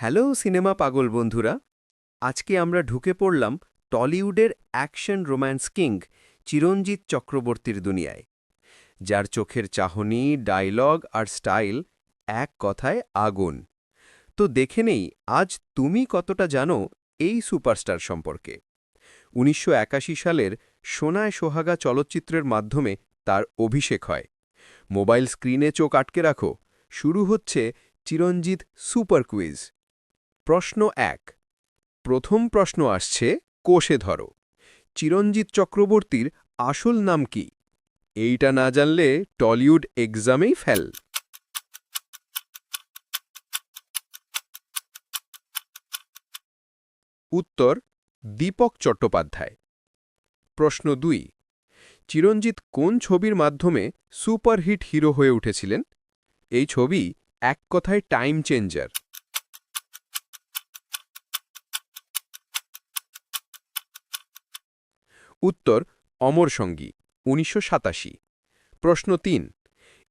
Hello cinema পাগল বন্ধুরা, আজকে আমরা ঢুকে পড়লাম টলিউডের অ্যাকশন রোম্যান্স কিং চিরঞ্জিত চক্রবর্তীর দুনিয়ায়, যার চোখের চাহনি, ডায়লগ আর স্টাইল এক কথায় আগুন। তো দেখে নেই, আজ তুমি কতটা জানো এই সুপারস্টার সম্পর্কে। উনিশশো একাশি সালের সোনায় সোহাগা চলচ্চিত্রের মাধ্যমে তার অভিষেক হয়। মোবাইল স্ক্রিনে চোখ আটকে রাখো, শুরু হচ্ছে চিরঞ্জিত সুপার কুইজ। প্রশ্ন এক। প্রথম প্রশ্ন আসছে, কোষে ধরো। চিরঞ্জিত চক্রবর্তীর আসল নাম কি? এইটা না জানলে টলিউড এক্সামেই ফেল। উত্তর, দীপক চট্টোপাধ্যায়। প্রশ্ন দুই। চিরঞ্জিত কোন ছবির মাধ্যমে সুপারহিট হিরো হয়ে উঠেছিলেন? এই ছবি এক কথায় টাইম চেঞ্জার। উত্তর, অমর সঙ্গী, উনিশশো সাতাশি। প্রশ্ন তিন,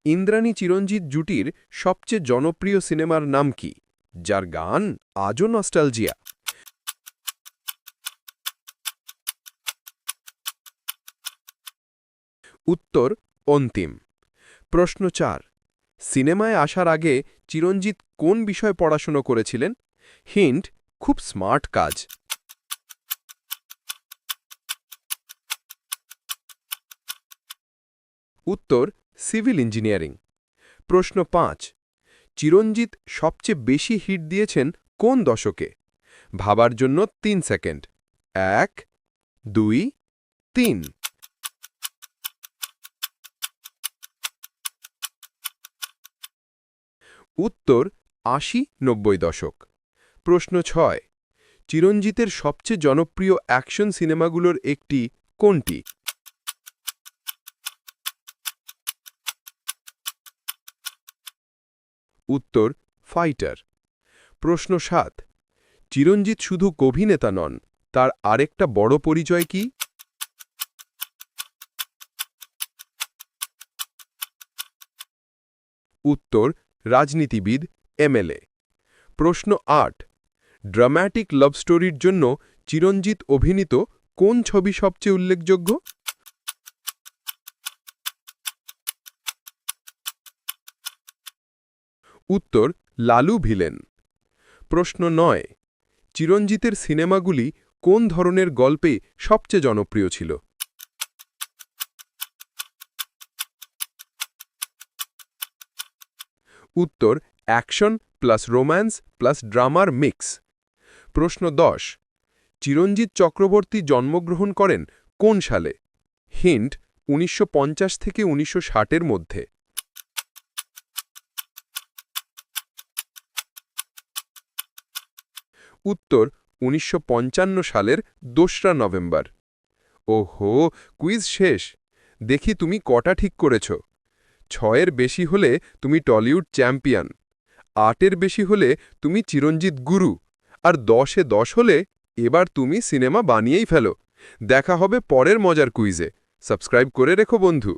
ইন্দ্রাণী চিরঞ্জিত জুটির সবচেয়ে জনপ্রিয় সিনেমার নাম কি, যার গান আজও নস্টালজিয়া? উত্তর, অন্তিম। প্রশ্ন চার, সিনেমায় আসার আগে চিরঞ্জিত কোন বিষয় পড়াশুনো করেছিলেন? হিন্ট, খুব স্মার্ট কাজ। উত্তর, সিভিল ইঞ্জিনিয়ারিং। প্রশ্ন পাঁচ, চিরঞ্জিত সবচেয়ে বেশি হিট দিয়েছেন কোন দশকে? ভাবার জন্য তিন সেকেন্ড। এক, দুই, তিন। উত্তর, আশি নব্বই দশক। প্রশ্ন ছয়, চিরঞ্জিতের সবচেয়ে জনপ্রিয় অ্যাকশন সিনেমাগুলোর একটি কোনটি? উত্তর, ফাইটার। প্রশ্ন সাত, চিরঞ্জিত শুধু অভিনেতা নন, তার আরেকটা বড় পরিচয় কি? উত্তর, রাজনীতিবিদ এমএলএ প্রশ্ন আট, ড্রামাটিক লাভ স্টোরির জন্য চিরঞ্জিত অভিনীত কোন ছবি সবচেয়ে উল্লেখযোগ্য? উত্তর, লালু ভিলেন। প্রশ্ন নয়, চিরঞ্জিতের সিনেমাগুলি কোন ধরনের গল্পে সবচেয়ে জনপ্রিয় ছিল? উত্তর, অ্যাকশন প্লাস রোম্যান্স প্লাস ড্রামার মিক্স। প্রশ্ন দশ, চিরঞ্জিত চক্রবর্তী জন্মগ্রহণ করেন কোন সালে? হিন্ট, উনিশশো পঞ্চাশ থেকে উনিশশো এর মধ্যে। উত্তর উনিশশো পঞ্চান্ন সালের দোসরা নভেম্বর। ওহো, কুইজ শেষ। দেখি তুমি কটা ঠিক করেছ। ছয়ের বেশি হলে তুমি টলিউড চ্যাম্পিয়ন। আটের বেশি হলে তুমি চিরঞ্জিত গুরু। আর দশে দশ হলে এবার তুমি সিনেমা বানিয়েই ফেলো। দেখা হবে পরের মজার কুইজে। সাবস্ক্রাইব করে রেখো বন্ধু।